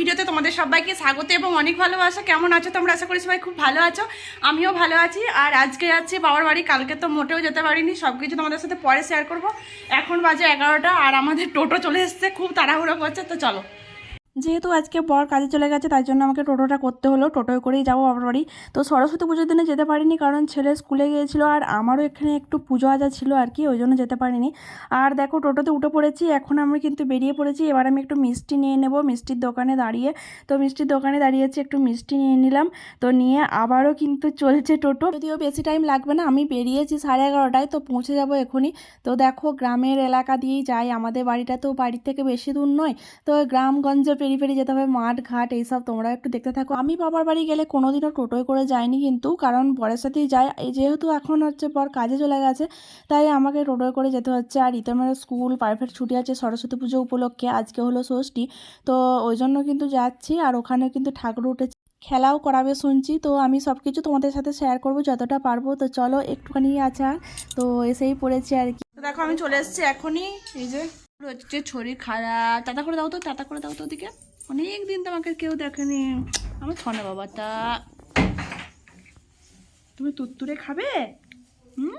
ভিডিওতে তোমাদের সবাইকে স্বাগত এবং অনেক ভালোবাসা। কেমন আছো তোমরা? আশা করি সবাই খুব ভালো আছো। আমিও ভালো আছি। আর আজকে যাচ্ছি বাবার বাড়ি। কালকে তো মোটেও যেতে পারিনি। সব কিছু তোমাদের সাথে পরে শেয়ার করব। এখন বাজে এগারোটা আর আমাদের টোটো চলে এসছে। খুব তাড়াহুড়ো করছে। তো চলো। যেহেতু আজকে বর কাজে চলে গেছে, তাই জন্য আমাকে টোটোটা করতে হলো। টোটোয় করেই যাব বাবার বাড়ি। তো সরস্বতী পুজোর দিনে যেতে পারিনি, কারণ ছেলে স্কুলে গিয়েছিল আর আমারও এখানে একটু পুজো আজা ছিল আর কি, ওই জন্য যেতে পারিনি। আর দেখো, টোটোতে উঠে পড়েছি, এখন আমি কিন্তু বেরিয়ে পড়েছি। এবার আমি একটু মিষ্টি নিয়ে নেব, মিষ্টির দোকানে দাঁড়িয়ে। তো মিষ্টির দোকানে দাঁড়িয়েছি একটু মিষ্টি নিয়ে নিলাম। তো নিয়ে আবারও কিন্তু চলছে টোটো। যদিও বেশি টাইম লাগবে না, আমি বেরিয়েছি সাড়ে এগারোটায়, তো পৌঁছে যাব এখনই। তো দেখো, গ্রামের এলাকা দিয়েই যাই, আমাদের বাড়িটা তো বাড়ির থেকে বেশি দূর নয়। তো গ্রামগঞ্জ পেরি পেরি যেতে হবে, মাঠ, ঘাট, এইসব তোমরা একটু দেখতে থাকো। আমি বাবার বাড়ি গেলে কোনোদিনও টোটোয় করে যাইনি কিন্তু, কারণ বরের সাথেই যাই। যেহেতু এখন হচ্ছে পর কাজে চলে গেছে, তাই আমাকে টোটোয় করে যেতে হচ্ছে। আর ইতমের স্কুল প্রাইভেট ছুটি আছে সরস্বতী পুজো উপলক্ষে, আজকে হলো ষষ্ঠী। তো ওই জন্য কিন্তু যাচ্ছি, আর ওখানে কিন্তু ঠাকুর উঠেছে। খেলাও করাবে শুনছি, তো আমি সব কিছু তোমাদের সাথে শেয়ার করব যতটা পারব। তো চলো একটুখানি আছে আর তো এসেই পড়েছি আর কি। দেখো আমি চলে এসেছি এখনই, এই যে হচ্ছে ছড়ি খারাপ চাতা করে দাও তো চাতা করে দাও তো ওদিকে। অনেক দিন তোমাকে কেউ দেখেনি। আমার ছনে বাবাটা। তুমি তুত্তুরে খাবে? হুম?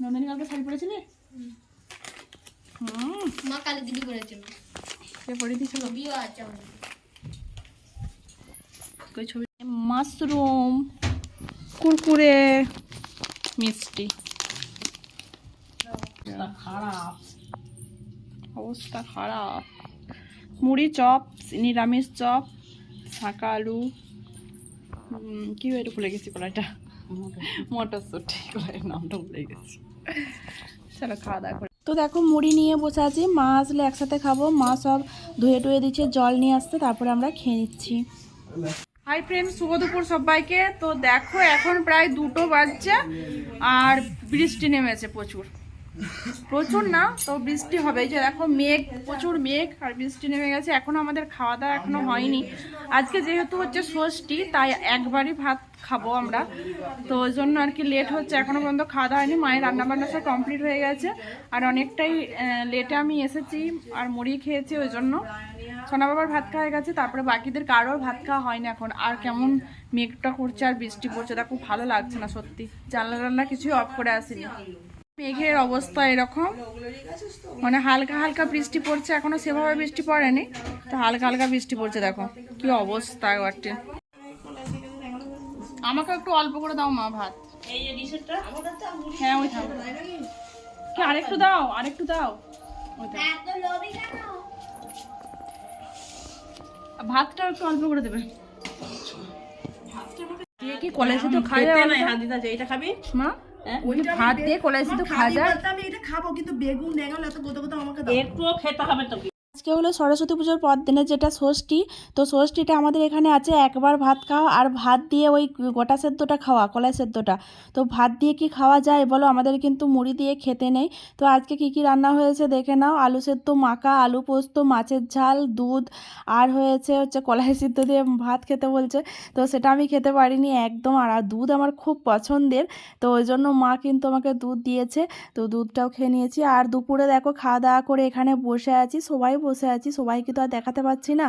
নন্দিনী কালকে শাড়ি পরেছিলি? হুম। মা কালী দিদি করেছিল কে পরে দিয়েছিল? বিয়ে আছে ওই ছবি মাশরুম কুরকুরে। মিষ্টি। খারাপ। অবস্থা খারাপ। মুড়ি চপ নিরামিষ চপ শাঁকা আলু কি এটা ভুলে গেছি কলাইটা মটরশুটি কলাইয়ের নামটা ভুলে গেছি। চলো খাওয়া দাওয়া করে। তো দেখো মুড়ি নিয়ে বসে আছি। মা আসলে একসাথে খাব। মা সব ধুয়ে টুয়ে দিচ্ছে জল নিয়ে আসতে তারপরে আমরা খেয়ে নিচ্ছি। হাই ফ্রেন্ড শুভ দুপুর সবাইকে। তো দেখো, এখন প্রায় দুটো বাজছে আর বৃষ্টি নেমেছে প্রচুর। প্রচুর না, তো বৃষ্টি হবে। যে দেখো মেঘ, প্রচুর মেঘ আর বৃষ্টি নেমে গেছে। এখনও আমাদের খাওয়া দাওয়া এখনও হয়নি। আজকে যেহেতু হচ্ছে ষষ্ঠী, তাই একবারই ভাত খাব আমরা। তো ওই জন্য আর কি লেট হচ্ছে, এখনও পর্যন্ত খাওয়া দাওয়া হয়নি। মায়ের রান্নাবান্না সব কমপ্লিট হয়ে গেছে। আর অনেকটাই লেটে আমি এসেছি আর মুড়ি খেয়েছি ওই জন্য। সোনা বাবার ভাত খাওয়া হয়ে গেছে, তারপরে বাকিদের কারোর ভাত খাওয়া হয়নি এখন। আর কেমন মেঘটা করছে আর বৃষ্টি পড়ছে তা খুব ভালো লাগছে না সত্যি। জানলা টান্না কিছুই অফ করে আসিনি। মেঘের অবস্থা এরকম। মানে হালকা হালকা বৃষ্টি পড়ছে এখনও সেভাবে বৃষ্টি পড়েনি। তো হালকা হালকা বৃষ্টি পড়ছে দেখো কি অবস্থা একবারটি আমাকে একটু অল্প করে দাও মা ভাত। হ্যাঁ ওই থাক। কি আরেকটু দাও আরেকটু দাও। ভাতটা একটু অল্প করে দেবে। কি কলেজে তো তো? এটা খাবি? মা? ভাত দিয়ে কলাই তো খাওয়া যায় আমি এটা খাব কিন্তু বেগুন বেগুন এত গোটা গোটা আমাকে দাও। একটুও খেতে হবে তোকে আজকে হলো সরস্বতী পুজোর পর দিনে যেটা ষষ্ঠী, তো ষষ্ঠীটা আমাদের এখানে আছে একবার ভাত খাওয়া আর ভাত দিয়ে ওই গোটা সেদ্ধটা খাওয়া, কলাই সেদ্ধটা। তো ভাত দিয়ে কি খাওয়া যায় বলো? আমাদের কিন্তু মুড়ি দিয়ে খেতে নেই। তো আজকে কি কি রান্না হয়েছে দেখে নাও। আলু সেদ্ধ, মাখা, আলু পোস্ত, মাছের ঝাল, দুধ, আর হয়েছে হচ্ছে কলাই সিদ্ধ দিয়ে ভাত খেতে বলছে। তো সেটা আমি খেতে পারিনি একদম। আর দুধ আমার খুব পছন্দের। তো ওই জন্য মা কিন্তু আমাকে দুধ দিয়েছে। তো দুধটাও খেয়ে নিয়েছি। আর দুপুরে দেখো খাওয়া দাওয়া করে এখানে বসে আছি। সবাই বসে আছি, সবাইকে তো আর দেখাতে পারছি না।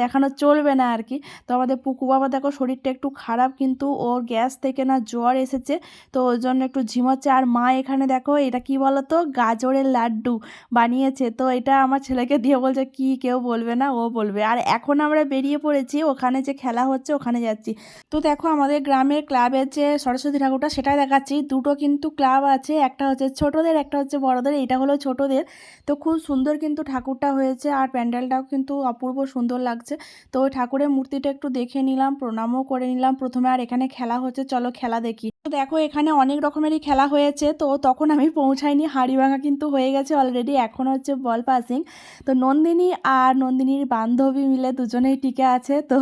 দেখানো চলবে না আর কি তো আমাদের পুকু বাবা দেখো শরীরটা একটু খারাপ, কিন্তু ওর গ্যাস থেকে না জ্বর এসেছে। তো ওই জন্য একটু ঝিমোচ্ছে আর মা এখানে দেখো, এটা কি বলো তো গাজরের লাড্ডু বানিয়েছে। তো এটা আমার ছেলেকে দিয়ে বলছে, কি কেউ বলবে না, ও বলবে। আর এখন আমরা বেরিয়ে পড়েছি, ওখানে যে খেলা হচ্ছে, ওখানে যাচ্ছি। তো দেখো আমাদের গ্রামের ক্লাবের যে সরস্বতী ঠাকুরটা, সেটাই দেখাচ্ছি। দুটো কিন্তু ক্লাব আছে, একটা হচ্ছে ছোটদের, একটা হচ্ছে বড়দের এটা হলো ছোটদের। তো খুব সুন্দর কিন্তু ঠাকুরটা হয়েছে আর প্যান্ডেলটাও কিন্তু অপূর্ব সুন্দর লাগছে। তো ঠাকুরের মূর্তিটা একটু দেখে নিলাম, প্রণামও করে নিলাম। প্রথমে আর এখানে খেলা হচ্ছে, চলো খেলা দেখি। তো দেখো, এখানে অনেক রকমেরই খেলা হয়েছে। তো তখন আমি পৌঁছাইনি। হাড়ি ভাঙা কিন্তু হয়ে গেছে অলরেডি এখন হচ্ছে বল পাসিং তো নন্দিনী আর নন্দিনীর বান্ধবী মিলে দুজনেই টিকে আছে। তো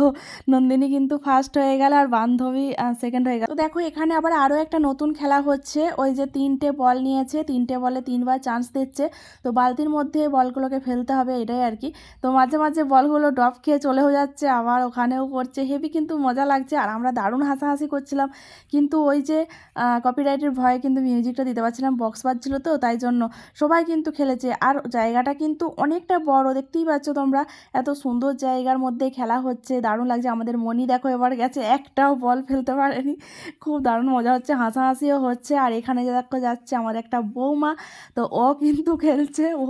নন্দিনী কিন্তু ফার্স্ট হয়ে গেল আর বান্ধবী সেকেন্ড হয়ে গেল। তো দেখো, এখানে আবার আরও একটা নতুন খেলা হচ্ছে। ওই যে তিনটে বল নিয়েছে। তিনটে বলে তিনবার চান্স দিচ্ছে। তো বালতির মধ্যে বলগুলোকে ফেলতে হবে, এটাই আর কি। তো মাঝে মাঝে বলগুলো ডপ খেয়ে চলেও যাচ্ছে, আবার ওখানেও করছে। হেভি কিন্তু মজা লাগছে। আর আমরা দারুণ হাসাহাসি করছিলাম। কিন্তু ওই যে যে কপিরাইটের ভয়ে কিন্তু মিউজিকটা দিতে পারছিলাম বক্স বাজছিল তো, তাই জন্য সবাই কিন্তু খেলেছে। আর জায়গাটা কিন্তু অনেকটা বড়, দেখতেই পাচ্ছ তোমরা। এত সুন্দর জায়গার মধ্যে খেলা হচ্ছে, দারুণ লাগছে। আমাদের মনি দেখো এবার গেছে, একটাও বল ফেলতে পারেনি। খুব দারুণ মজা হচ্ছে, হাসাহাসিও হচ্ছে। আর এখানে দেখো যাচ্ছে আমার একটা বৌমা, তো ও কিন্তু খেলছে। ও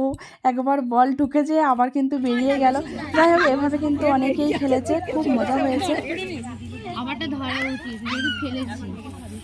একবার বল ঢুকেছে, আবার কিন্তু বেরিয়ে গেল। যাই হোক, এভাবে কিন্তু অনেকেই খেলেছে, খুব মজা হয়েছে। আমারটা ধরা উচিত বাকিগুলি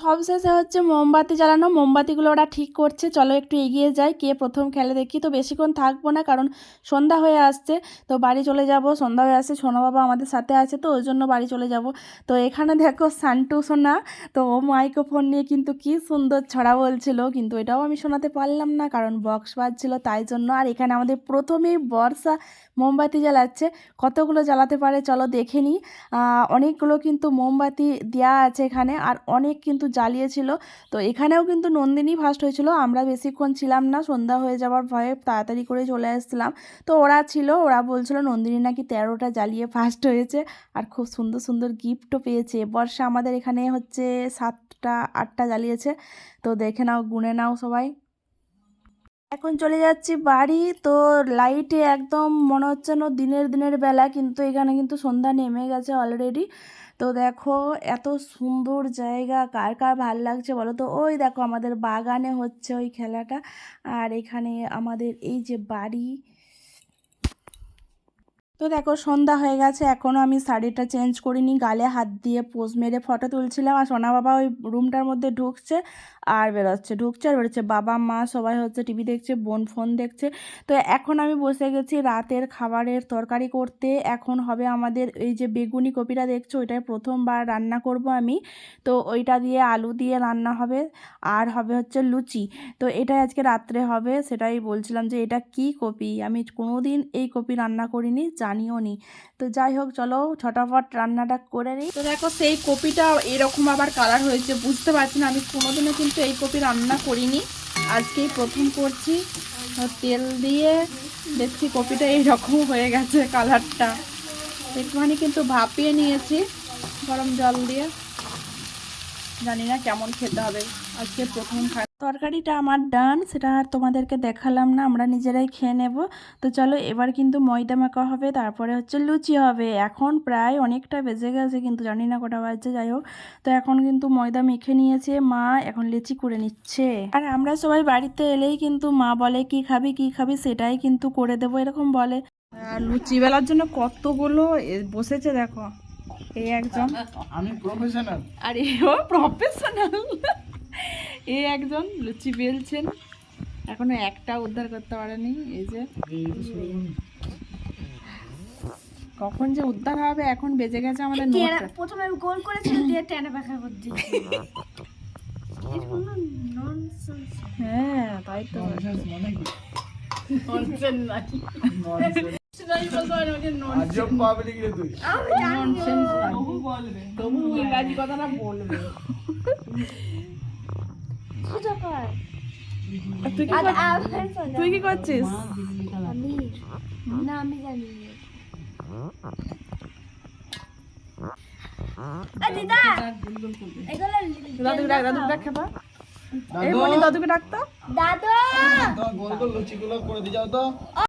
যেত মানে বেরোতো তো সব শেষে হচ্ছে মোমবাতি জ্বালানো। মোমবাতিগুলো ওরা ঠিক করছে। চলো একটু এগিয়ে যাই। কে প্রথম খেলে দেখি। তো বেশিক্ষণ থাকব না কারণ সন্ধ্যা হয়ে আসছে। তো বাড়ি চলে যাব। সন্ধ্যা হয়ে আসছে। সোনা বাবা আমাদের সাথে আছে তো ওই জন্য বাড়ি চলে যাব। তো এখানে দেখো সান্টু সোনা। তো ও মাইক্রোফোন নিয়ে কিন্তু কি সুন্দর ছড়া বলছিল। কিন্তু এটাও আমি শোনাতে পারলাম না কারণ বক্স বাজছিল তাই জন্য। আর এখানে আমাদের প্রথমেই বর্ষা মোমবাতি জ্বালাচ্ছে। কতগুলো জ্বালাতে পারে চলো দেখে নিই। অনেকগুলো কিন্তু মোমবাতি দেওয়া আছে এখানে। আর অনেক কিন্তু জ্বালিয়েছিল। তো এখানেও কিন্তু নন্দিনী ফার্স্ট হয়েছিল। আমরা বেশিক্ষণ ছিলাম না, সন্ধ্যা হয়ে যাওয়ার ভয়ে তাড়াতাড়ি করে চলে এসেছিলাম তো ওরা ছিল, ওরা বলছিল নন্দিনী নাকি তেরোটা জ্বালিয়ে ফার্স্ট হয়েছে আর খুব সুন্দর সুন্দর গিফটও পেয়েছে। বর্ষা আমাদের এখানে হচ্ছে সাতটা, আটটা জ্বালিয়েছে। তো দেখে নাও, গুনে নাও সবাই। এখন চলে যাচ্ছি বাড়ি। তো লাইটে একদম মনে হচ্ছে না দিনের দিনের বেলা, কিন্তু এখানে কিন্তু সন্ধ্যা নেমে গেছে অলরেডি তো দেখো এত সুন্দর জায়গা, কার কার ভালো লাগছে বলো তো? ওই দেখো আমাদের বাগানে হচ্ছে ওই খেলাটা। আর এখানে আমাদের এই যে বাড়ি। তো দেখো সন্ধ্যা হয়ে গেছে এখনও আমি শাড়িটা চেঞ্জ করিনি। গালে হাত দিয়ে পোজ মেরে ফটো তুলছিলাম। আর সোনা বাবা ওই রুমটার মধ্যে ঢুকছে। আর বেরোচ্ছে, ঢুকছে আর বেরোচ্ছে। বাবা, মা সবাই হচ্ছে টিভি দেখছে, বোন ফোন দেখছে। তো এখন আমি বসে গেছি রাতের খাবারের তরকারি করতে। এখন হবে আমাদের এই যে বেগুনি কপিটা দেখছ, ওইটাই প্রথমবার রান্না করব আমি। তো ওইটা দিয়ে আলু দিয়ে রান্না হবে। আর হবে হচ্ছে লুচি। তো এটাই আজকে রাত্রে হবে, সেটাই বলছিলাম যে এটা কি কপি? আমি কোনো দিন এই কপি রান্না করিনি, জানিও নি। তো যাই হোক, চলো ছটাফট রান্নাটা করে নিই। তো দেখো সেই কপিটা এরকম আবার কালার হয়েছে, বুঝতে পারছি না। আমি কোনোদিনও কিন্তু এই কপি রান্না করিনি। আজকেই প্রথম করছি। তেল দিয়ে দেখছি কপিটা এইরকম হয়ে গেছে কালারটা। একটুখানি কিন্তু ভাপিয়ে নিয়েছি, গরম জল দিয়ে। জানি না কেমন খেতে হবে। আজকে প্রথম তরকারিটা আমার ডান সেটা আর তোমাদেরকে দেখালাম না আমরা নিজেরাই খেয়ে নেব। তো চলো এবার কিন্তু ময়দা মাখা হবে তারপরে হচ্ছে লুচি হবে। এখন প্রায় অনেকটা বেজে গেছে কিন্তু জানি না কটা বাজছে যাই হোক। তো এখন কিন্তু ময়দা মেখে নিয়েছে মা এখন লিচি করে নিচ্ছে। আর আমরা সবাই বাড়িতে এলেই কিন্তু মা বলে কি খাবি কি খাবি? সেটাই কিন্তু করে দেবো এরকম বলে। আর লুচি বেলার জন্য কতগুলো বসেছে দেখো। এই একজন। আমি প্রফেশনাল আর এও প্রফেশনাল এই একজন লুচি বেলছেন। এখনও একটা উদ্ধার করতে পারেনি এই যে। কখন যে উদ্ধার হবে এখন বেজে গেছে আমাদের নটা প্রথমে আমি গোল করেছিল দিয়ে টেনে পাখা করে দিয়েছি হ্যাঁ তাই তো। মানে। তবু ইংরাজি কথাটা বলবে। তুই কি কর- তুই কি করছিস? আমি না। আমি জানি দাদুকে ডাক দাদুকে ডাক খেপা। এই মনি দাদুকে ডাকতো দাদু! গোল গোল লুচি গুলো করে দিয়ে যাও তো।